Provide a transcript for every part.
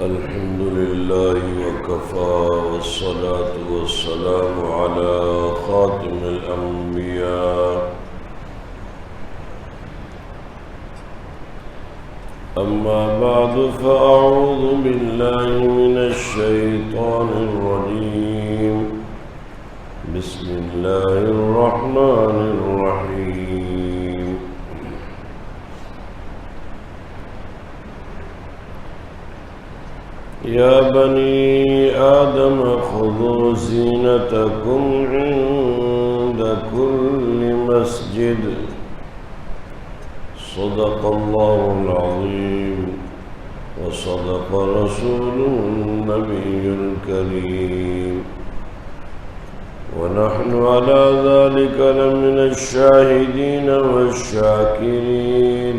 الحمد لله وكفى والصلاة والسلام على خاتم الأنبياء. أما بعد فأعوذ بالله من الشيطان الرجيم. بسم الله الرحمن الرحيم. يا بني آدم خذوا زينتكم عند كل مسجد. صدق الله العظيم. وصدق رسوله النبي الكريم. ونحن على ذلك لمن الشاهدين والشاكرين.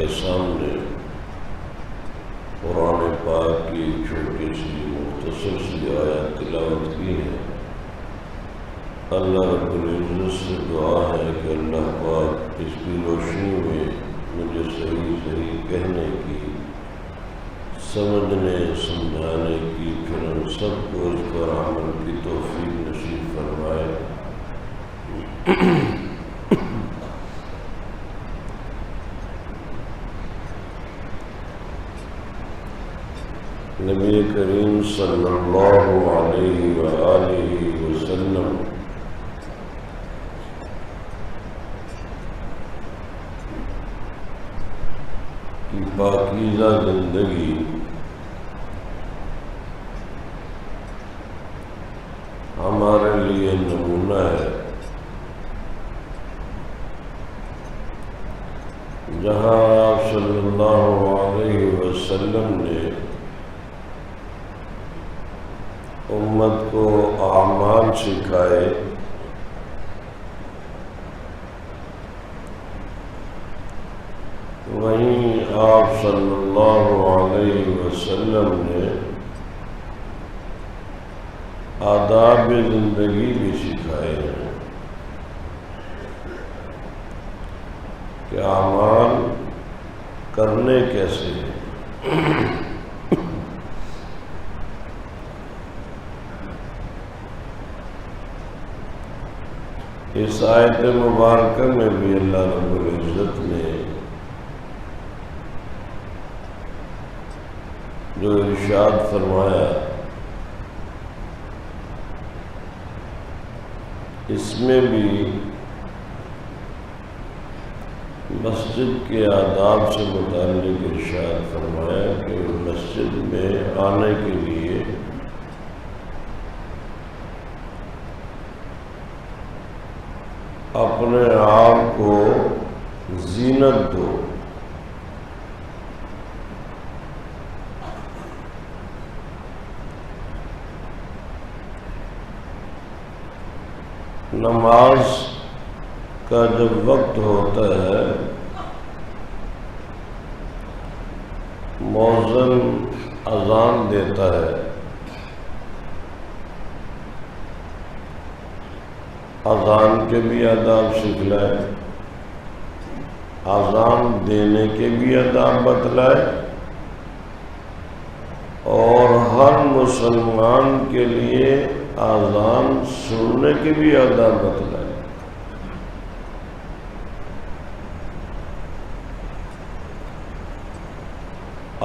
کے سامنے قرآن پاک کی چھوٹی سی مختصر سی آیت تلاوت کی ہے۔ اللہ رب العزت سے دعا ہے کہ اللہ پاک اس کی روشنی میں مجھے صحیح صحیح کہنے کی، سمجھنے، سمجھانے کی پھر ہم سب کو اس پر عمل کی توفیق نصیب فرمائے۔ نبی کریم صلی اللہ علیہ وآلہ وسلم کی پاکیزہ زندگی ہمارے لیے نمونہ ہے۔ جہاں آپ صلی اللہ علیہ وسلم نے امت کو اعمال سکھائے۔ وہیں آپ صلی اللہ علیہ وسلم نے آداب زندگی بھی سکھائے ہیں کہ اعمال کرنے کیسے ہیں۔ اس آیت مبارکہ میں بھی اللہ رب العزت نے جو ارشاد فرمایا، اس میں بھی مسجد کے آداب سے متعلق ارشاد فرمایا کہ مسجد میں آنے کے لیے اپنے آپ کو زینت دو۔ نماز کا جب وقت ہوتا ہے، موزن اذان دیتا ہے۔ اذان کے بھی آداب سکھلائے اذان دینے کے بھی آداب بتلائے، اور ہر مسلمان کے لیے آزان سننے کی بھی آداب بتلائے۔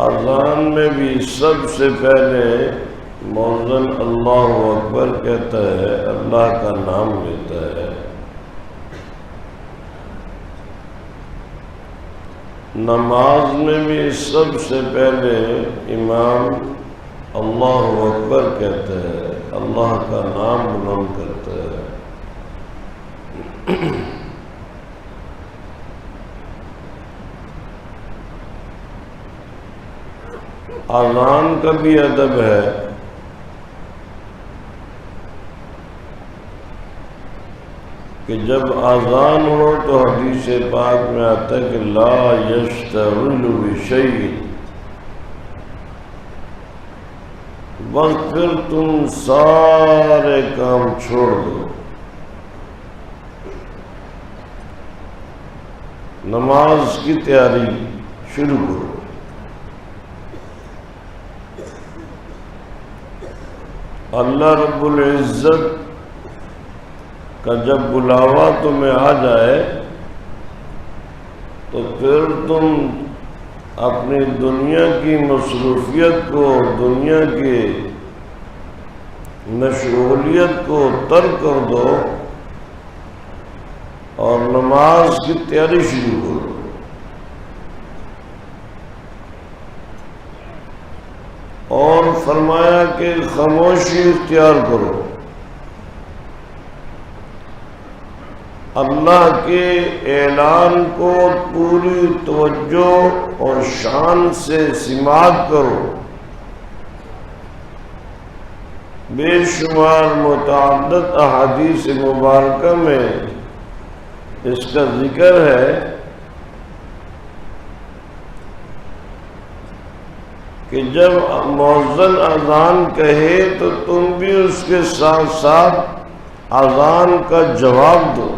آزان میں بھی سب سے پہلے موزن اللہ اکبر کہتا ہے، اللہ کا نام لیتا ہے۔ نماز میں بھی سب سے پہلے امام اللہ اکبر کہتا ہے، اللہ کا نام بلند کرتا ہے۔ آزان کا بھی ادب ہے۔ کہ جب آزان ہو تو حدیث پاک میں آتا ہے کہ لا یشتغل بشیء۔ وقت پھر تم سارے کام چھوڑ دو۔ نماز کی تیاری شروع کرو۔ اللہ رب العزت کا جب بلاوا تمہیں آ جائے، تو پھر تم اپنی دنیا کی مصروفیت کو، دنیا کی مشغولیت کو ترک کر دو اور نماز کی تیاری شروع کرو۔ اور فرمایا کہ خاموشی اختیار کرو۔ اللہ کے اعلان کو پوری توجہ اور شان سے سماعت کرو۔ بے شمار متعدد احادیث مبارکہ میں اس کا ذکر ہے۔ کہ جب موزن اذان کہے تو تم بھی اس کے ساتھ ساتھ اذان کا جواب دو۔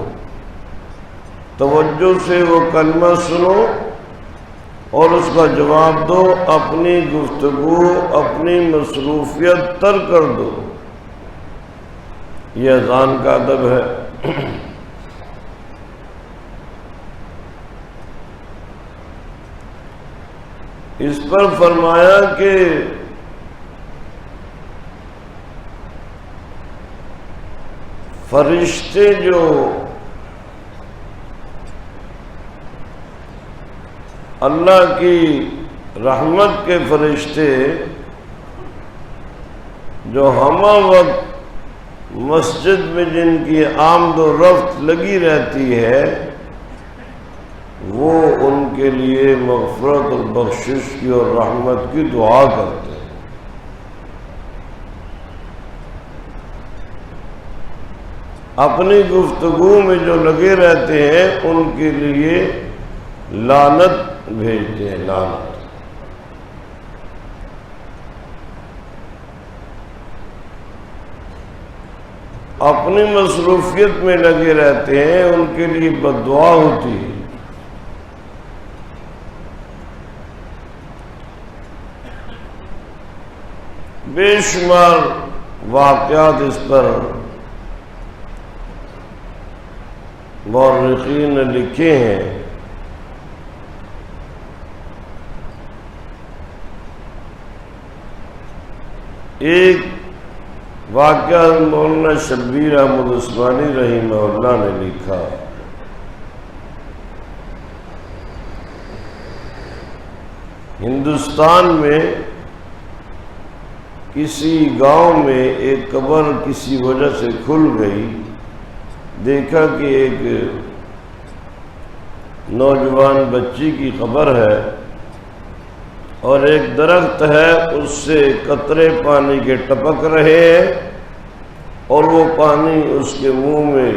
توجہ سے وہ کلمہ سنو اور اس کا جواب دو، اپنی گفتگو، اپنی مصروفیت تر کر دو۔ یہ اذان کا ادب ہے۔ اس پر فرمایا کہ فرشتے جو اللہ کی رحمت کے فرشتے جو ہم وقت مسجد میں جن کی آمد و رفت لگی رہتی ہے، وہ ان کے لیے مغفرت اور بخشش کی اور رحمت کی دعا کرتے ہیں۔ اپنی گفتگو میں جو لگے رہتے ہیں، ان کے لیے لانت بھیجتے ہیں لانت اپنی مصروفیت میں لگے رہتے ہیں، ان کے لیے بد دعا ہوتی ہے۔ بے شمار واقعات اس پر مورخین نے لکھے ہیں۔ ایک واقعہ مولانا شبیر احمد عثمانی رحمہ اللہ نے لکھا۔ ہندوستان میں کسی گاؤں میں ایک قبر کسی وجہ سے کھل گئی۔ دیکھا کہ ایک نوجوان بچی کی خبر ہے۔ اور ایک درخت ہے، اس سے قطرے پانی کے ٹپک رہے ہیں اور وہ پانی اس کے منہ میں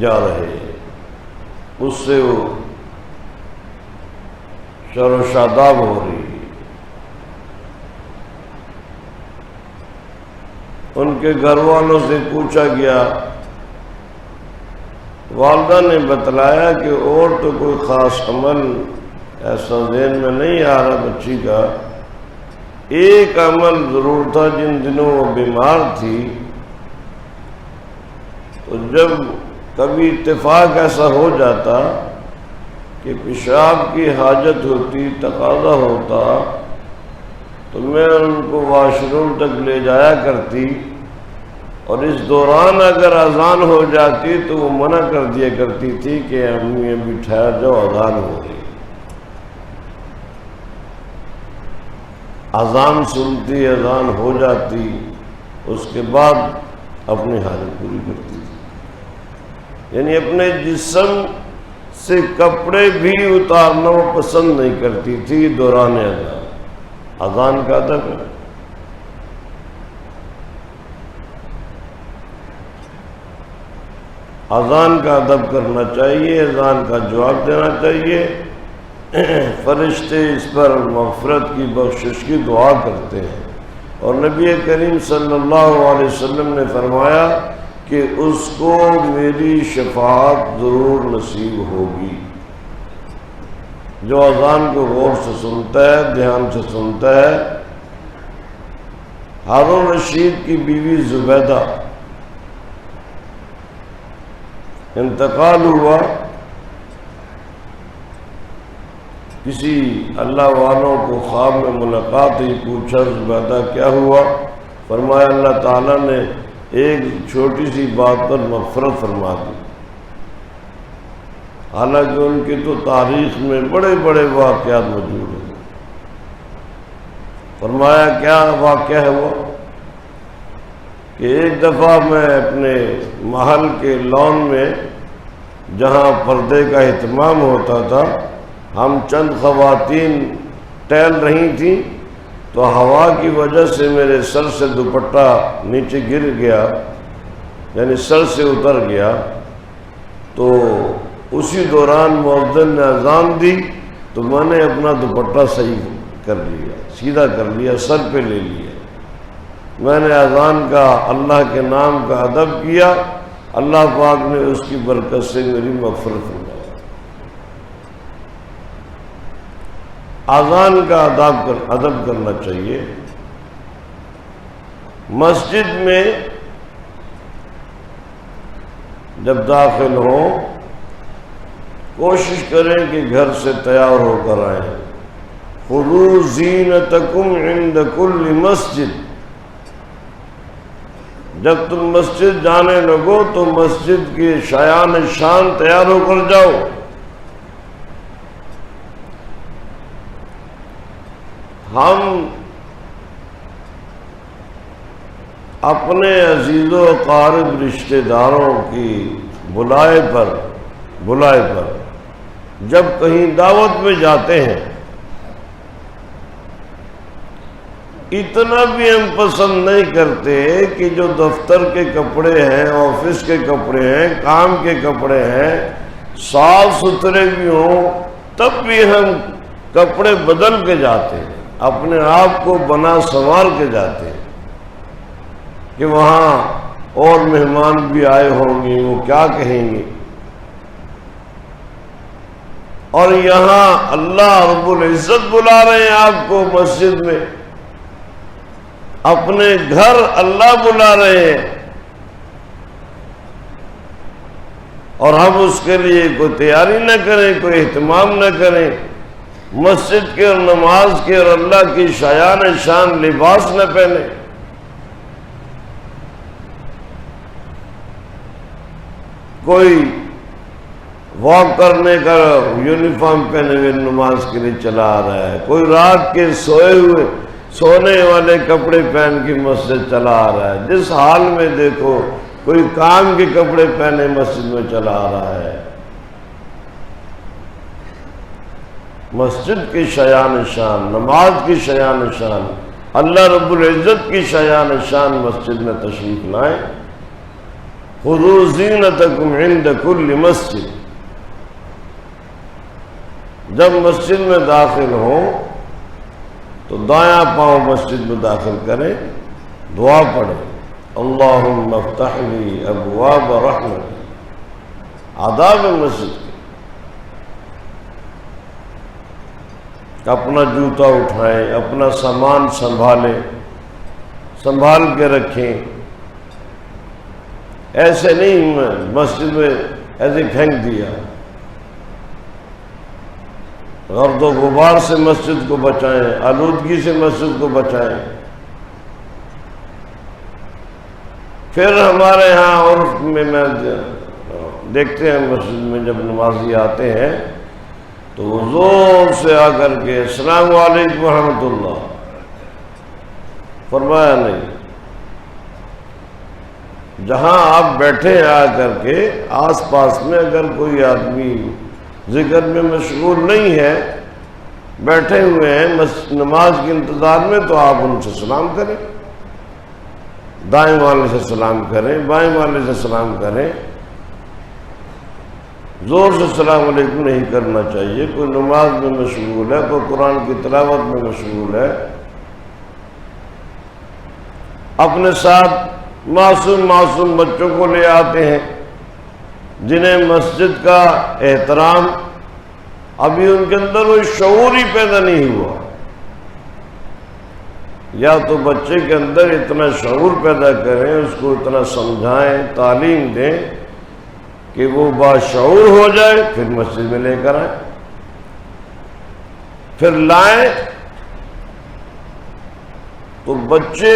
جا رہے ہیں۔ اس سے وہ شر و شاداب ہو رہی ان کے گھر والوں سے پوچھا گیا، والدہ نے بتلایا کہ اور تو کوئی خاص عمل ایسا ذہن میں نہیں آ رہا بچی کا۔ ایک عمل ضرور تھا، جن دنوں وہ بیمار تھی۔ تو جب کبھی اتفاق ایسا ہو جاتا کہ پیشاب کی حاجت ہوتی، تقاضا ہوتا، تو میں ان کو واش روم تک لے جایا کرتی۔ اور اس دوران اگر اذان ہو جاتی تو وہ منع کر دیا کرتی تھی کہ امی ابھی ٹھہر جاؤ، اذان ہو گئی اذان سنتی، اذان ہو جاتی، اس کے بعد اپنی حالت پوری کرتی۔ تھی یعنی اپنے جسم سے کپڑے بھی اتارنا وہ پسند نہیں کرتی تھی دوران اذان۔ اذان کا ادب اذان کا ادب کرنا چاہیے، اذان کا جواب دینا چاہیے۔ فرشتے اس پر مغفرت کی بخشش کی دعا کرتے ہیں۔ اور نبی کریم صلی اللہ علیہ وسلم نے فرمایا کہ اس کو میری شفاعت ضرور نصیب ہوگی۔ جو اذان کو غور سے سنتا ہے، دھیان سے سنتا ہے، ہارون رشید کی بیوی زبیدہ انتقال ہوا۔ کسی اللہ والوں کو خواب میں ملاقات ہی پوچھا زبیدہ کیا ہوا؟ فرمایا، اللہ تعالیٰ نے ایک چھوٹی سی بات پر مغفرت فرما دی۔ حالانکہ ان کی تو تاریخ میں بڑے بڑے واقعات موجود ہیں۔ فرمایا، کیا واقعہ ہے وہ؟ کہ ایک دفعہ میں اپنے محل کے لان میں، جہاں پردے کا اہتمام ہوتا تھا ہم چند خواتین ٹہل رہی تھیں تو ہوا کی وجہ سے میرے سر سے دوپٹہ نیچے گر گیا یعنی سر سے اتر گیا۔ تو اسی دوران مؤذن نے اذان دی تو میں نے اپنا دوپٹہ صحیح کر لیا، سیدھا کر لیا، سر پہ لے لیا۔ میں نے اذان کا، اللہ کے نام کا ادب کیا۔ اللہ پاک نے اس کی برکت سے میری مغفرت فرمائی آزان کا ادب کر، ادب کرنا چاہیے۔ مسجد میں جب داخل ہوں، کوشش کریں کہ گھر سے تیار ہو کر آئیں۔ خلو زینتکم عند کل مسجد۔ جب تم مسجد جانے لگو تو مسجد کی شایان شان تیار ہو کر جاؤ۔ ہم اپنے عزیز و قارب رشتہ داروں کی بلائے پر بلائے پر جب کہیں دعوت میں جاتے ہیں، اتنا بھی ہم پسند نہیں کرتے کہ جو دفتر کے کپڑے ہیں، آفس کے کپڑے ہیں، کام کے کپڑے ہیں، صاف ستھرے بھی ہوں، تب بھی ہم کپڑے بدل کے جاتے ہیں۔ اپنے آپ کو بنا سنوار کے جاتے ہیں کہ وہاں اور مہمان بھی آئے ہوں گے، وہ کیا کہیں گے؟ اور یہاں اللہ رب العزت بلا رہے ہیں آپ کو مسجد میں۔ اپنے گھر اللہ بلا رہے ہیں۔ اور ہم اس کے لیے کوئی تیاری نہ کریں، کوئی اہتمام نہ کریں۔ مسجد کے اور نماز کے اور اللہ کی شایان شان لباس نہ پہنے۔ کوئی واک کرنے کا یونیفارم پہنے ہوئے نماز کے لیے چلا آ رہا ہے۔ کوئی رات کے سوئے ہوئے، سونے والے کپڑے پہن کے مسجد چلا آ رہا ہے۔ جس حال میں دیکھو، کوئی کام کے کپڑے پہنے مسجد میں چلا آ رہا ہے۔ مسجد کی شیان شان نماز کی شیان شان اللہ رب العزت کی شیان شان مسجد میں تشریف لائیں۔ زینتکم عند کل مسجد۔ جب مسجد میں داخل ہوں، تو دایاں پاؤں مسجد میں داخل کریں، دعا پڑھیں۔ اللہم افتح لی ابواب رحمت۔ آداب مسجد۔ اپنا جوتا اٹھائیں اپنا سامان سنبھالیں سنبھال کے رکھیں ایسے نہیں مسجد میں ایسے پھینک دیا۔ غرد و غبار سے مسجد کو بچائیں، آلودگی سے مسجد کو بچائیں۔ پھر ہمارے ہاں عرف میں میں دیکھتے ہیں مسجد میں جب نمازی آتے ہیں تو وہ زور سے آ کر کے السلام علیکم ورحمۃ اللہ۔ فرمایا نہیں۔ جہاں آپ بیٹھے آ کر کے آس پاس میں اگر کوئی آدمی ذکر میں مشغول نہیں ہے، بیٹھے ہوئے ہیں نماز کے انتظار میں تو آپ ان سے سلام کریں۔ دائیں والے سے سلام کریں، بائیں والے سے سلام کریں۔ زور سے السلام علیکم نہیں کرنا چاہیے۔ کوئی نماز میں مشغول ہے، کوئی قرآن کی تلاوت میں مشغول ہے۔ اپنے ساتھ معصوم معصوم بچوں کو لے آتے ہیں، جنہیں مسجد کا احترام ابھی ان کے اندر وہ شعور ہی پیدا نہیں ہوا۔ یا تو بچے کے اندر اتنا شعور پیدا کریں، اس کو اتنا سمجھائیں، تعلیم دیں۔ کہ وہ باشعور ہو جائے، پھر مسجد میں لے کر آئیں پھر لائیں۔ تو بچے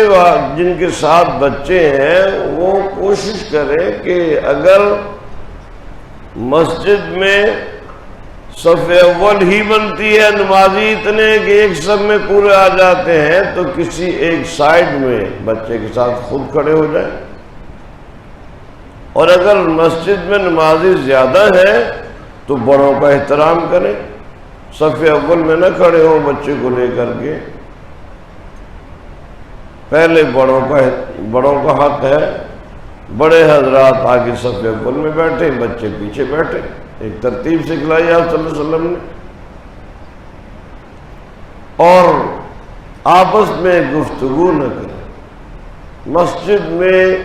جن کے ساتھ بچے ہیں، وہ کوشش کریں کہ اگر مسجد میں صف اول ہی بنتی ہے، نمازی اتنے کہ ایک سب میں پورے آ جاتے ہیں، تو کسی ایک سائڈ میں بچے کے ساتھ خود کھڑے ہو جائیں۔ اور اگر مسجد میں نمازی زیادہ ہے تو بڑوں کا احترام کریں۔ صف اول میں نہ کھڑے ہوں بچے کو لے کر کے۔ پہلے بڑوں کا بڑوں کا حق ہے۔ بڑے حضرات آگے صف اول میں بیٹھے، بچے پیچھے بیٹھے۔ ایک ترتیب سکھلائی آپ صلی اللہ علیہ وسلم نے۔ اور آپس میں گفتگو نہ کریں۔ مسجد میں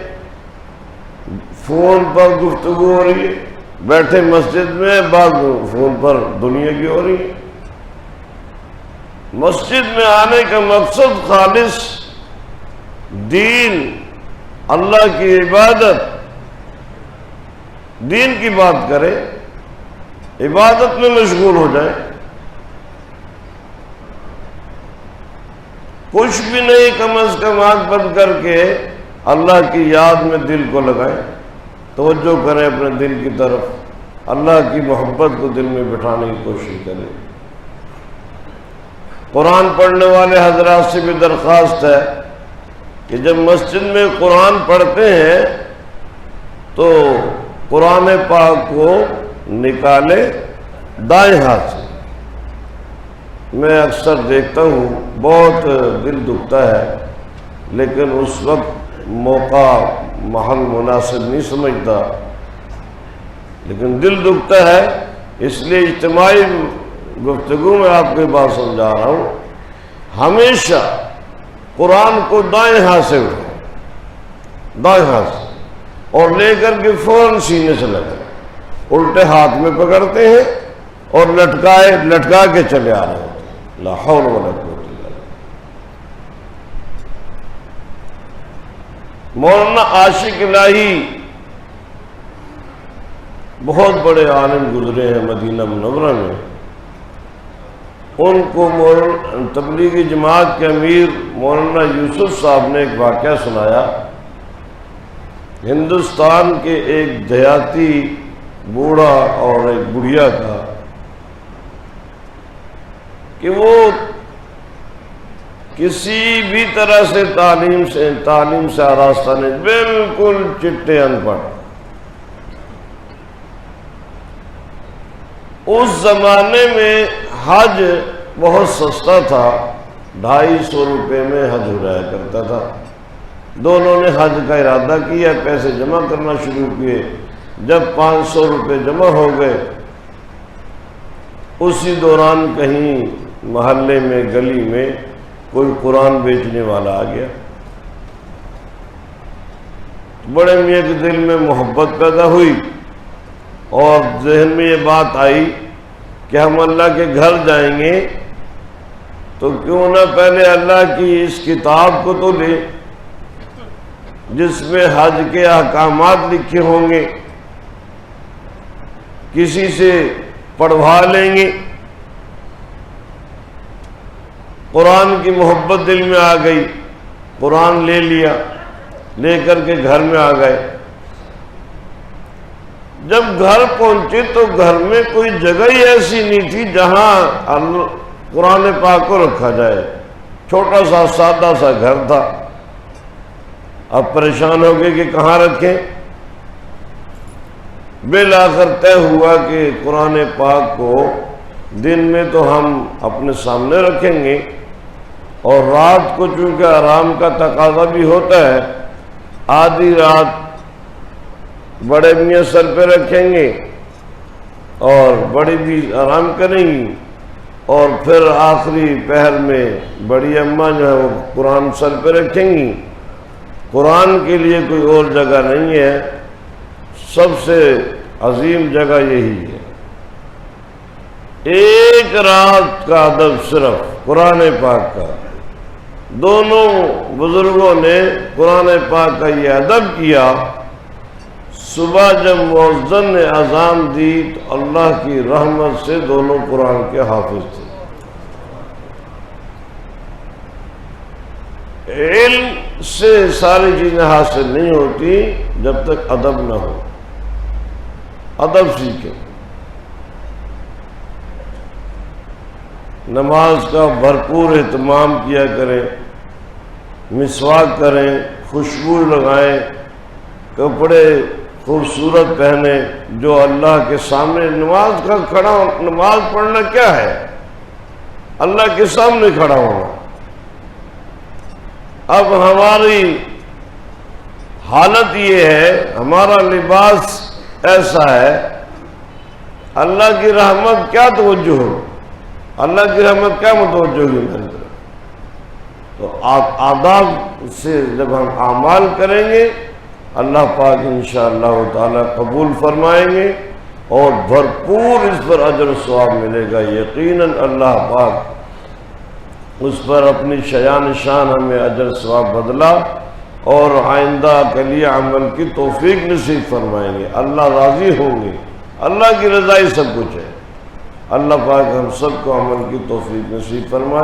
فون پر گفتگو ہو رہی ہے۔ بیٹھے مسجد میں بعض فون پر دنیا کی ہو رہی ہے۔ مسجد میں آنے کا مقصد خالص دین، اللہ کی عبادت۔ دین کی بات کرے، عبادت میں مشغول ہو جائے۔ کچھ بھی نہیں، کم از کم آنکھ بند کر کے اللہ کی یاد میں دل کو لگائیں توجہ کریں اپنے دل کی طرف۔ اللہ کی محبت کو دل میں بٹھانے کی کوشش کریں قرآن پڑھنے والے حضرات سے بھی درخواست ہے کہ جب مسجد میں قرآن پڑھتے ہیں تو قرآن پاک کو نکالے دائیں ہاتھ سے۔ میں اکثر دیکھتا ہوں، بہت دل دکھتا ہے، لیکن اس وقت موقع محل مناسب نہیں سمجھتا۔ لیکن دل دکھتا ہے، اس لیے اجتماعی گفتگو میں آپ کی بات سمجھا رہا ہوں۔ ہمیشہ قرآن کو دائیں ہاتھ سے اٹھائیں دائیں ہاتھ سے۔ اور لے کر کے فوراً سینے سے لگے الٹے ہاتھ میں پکڑتے ہیں اور لٹکائے، لٹکا کے چلے آ رہے ہوتے لاہور والا مولانا عاشق الہی بہت بڑے عالم گزرے ہیں مدینہ منورہ میں۔ ان کو تبلیغی جماعت کے امیر مولانا یوسف صاحب نے ایک واقعہ سنایا۔ ہندوستان کے ایک دیہاتی بوڑھا اور ایک بڑھیا کا کہ وہ کسی بھی طرح سے تعلیم سے تعلیم سے آراستہ نہیں، بالکل چٹے ان پڑھ۔ اس زمانے میں حج بہت سستا تھا، ڈھائی سو روپے میں حج ہو رہا کرتا تھا۔ دونوں نے حج کا ارادہ کیا، پیسے جمع کرنا شروع کیے۔ جب پانچ سو روپے جمع ہو گئے، اسی دوران کہیں محلے میں، گلی میں کوئی قرآن بیچنے والا آ گیا۔ بڑے میاں کے دل میں محبت پیدا ہوئی اور ذہن میں یہ بات آئی کہ ہم اللہ کے گھر جائیں گے تو کیوں نہ پہلے اللہ کی اس کتاب کو تو لے، جس میں حج کے احکامات لکھے ہوں گے، کسی سے پڑھوا لیں گے۔ قرآن کی محبت دل میں آ گئی، قرآن لے لیا، لے کر کے گھر میں آ گئے۔ جب گھر پہنچے تو گھر میں کوئی جگہ ہی ایسی نہیں تھی جہاں قرآن پاک کو رکھا جائے۔ چھوٹا سا، سادہ سا گھر تھا۔ اب پریشان ہو گئے کہ کہاں رکھیں۔ بالآخر طے ہوا کہ قرآن پاک کو دن میں تو ہم اپنے سامنے رکھیں گے اور رات کو چونکہ آرام کا تقاضا بھی ہوتا ہے، آدھی رات بڑے میاں سر پہ رکھیں گے اور بڑی بھی آرام کریں گی۔ اور پھر آخری پہر میں بڑی اماں جو ہے وہ قرآن سر پہ رکھیں گی۔ قرآن کے لیے کوئی اور جگہ نہیں ہے۔ سب سے عظیم جگہ یہی ہے۔ ایک رات کا ادب صرف قرآن پاک کا۔ دونوں بزرگوں نے قرآن پاک کا یہ ادب کیا۔ صبح جب معذن نے اذان دی تو اللہ کی رحمت سے دونوں قرآن کے حافظ تھے۔ علم سے ساری چیزیں حاصل نہیں ہوتی جب تک ادب نہ ہو۔ ادب سیکھیں۔ نماز کا بھرپور اہتمام کیا کریں مسواک کریں خوشبو لگائیں کپڑے خوبصورت پہنے، جو اللہ کے سامنے نماز کا کھڑا نماز پڑھنا کیا ہے؟ اللہ کے سامنے کھڑا ہونا۔ اب ہماری حالت یہ ہے، ہمارا لباس ایسا ہے، اللہ کی رحمت کیا توجہ ہو؟ اللہ کی رحمت کیا متوجہ ہوگی میری طرف تو آداب سے جب ہم اعمال کریں گے، اللہ پاک انشاءاللہ تعالی قبول فرمائیں گے اور بھرپور اس پر اجر و ثواب ملے گا۔ یقیناً اللہ پاک اس پر اپنی شیان شان ہمیں اجر ثواب بدلا اور آئندہ کلی عمل کی توفیق نصیب فرمائیں گے۔ اللہ راضی ہوں گے۔ اللہ کی رضائی سب کچھ ہے۔ اللہ پاک ہم سب کو عمل کی توفیق نصیب فرمائے